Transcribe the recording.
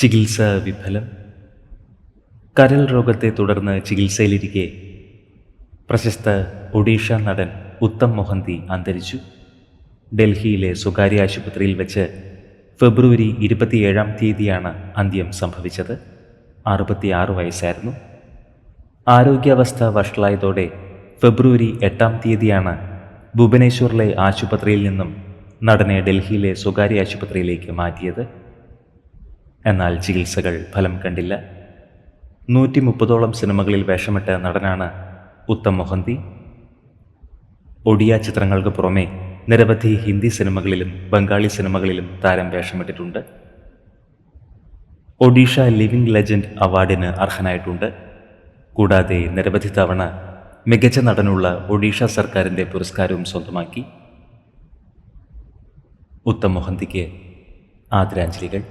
ചികിത്സ വിഫലം. കരൾ രോഗത്തെ തുടർന്ന് ചികിത്സയിലിരിക്കെ പ്രശസ്ത ഒഡീഷ നടൻ ഉത്തം മൊഹന്തി അന്തരിച്ചു. ഡൽഹിയിലെ സ്വകാര്യ ആശുപത്രിയിൽ വെച്ച് ഫെബ്രുവരി ഇരുപത്തിയേഴാം തീയതിയാണ് അന്ത്യം സംഭവിച്ചത്. അറുപത്തിയാറ് വയസ്സായിരുന്നു. ആരോഗ്യാവസ്ഥ വഷളായതോടെ ഫെബ്രുവരി എട്ടാം തീയതിയാണ് ഭുവനേശ്വറിലെ ആശുപത്രിയിൽ നിന്നും നടനെ ഡൽഹിയിലെ സ്വകാര്യ ആശുപത്രിയിലേക്ക് മാറ്റിയത്. എന്നാൽ ചികിത്സകൾ ഫലം കണ്ടില്ല. നൂറ്റി മുപ്പതോളം സിനിമകളിൽ വേഷമിട്ട നടനാണ് ഉത്തം മൊഹന്തി. ഒഡിയ ചിത്രങ്ങൾക്ക് പുറമെ നിരവധി ഹിന്ദി സിനിമകളിലും ബംഗാളി സിനിമകളിലും താരം വേഷമിട്ടിട്ടുണ്ട്. ഒഡീഷ ലിവിംഗ് ലെജൻഡ് അവാർഡിന് അർഹനായിട്ടുണ്ട്. കൂടാതെ നിരവധി തവണ മികച്ച നടനുള്ള ഒഡീഷ സർക്കാരിന്റെ പുരസ്കാരവും സ്വന്തമാക്കി. ഉത്തം മൊഹന്തിക്ക് ആദരാഞ്ജലികൾ.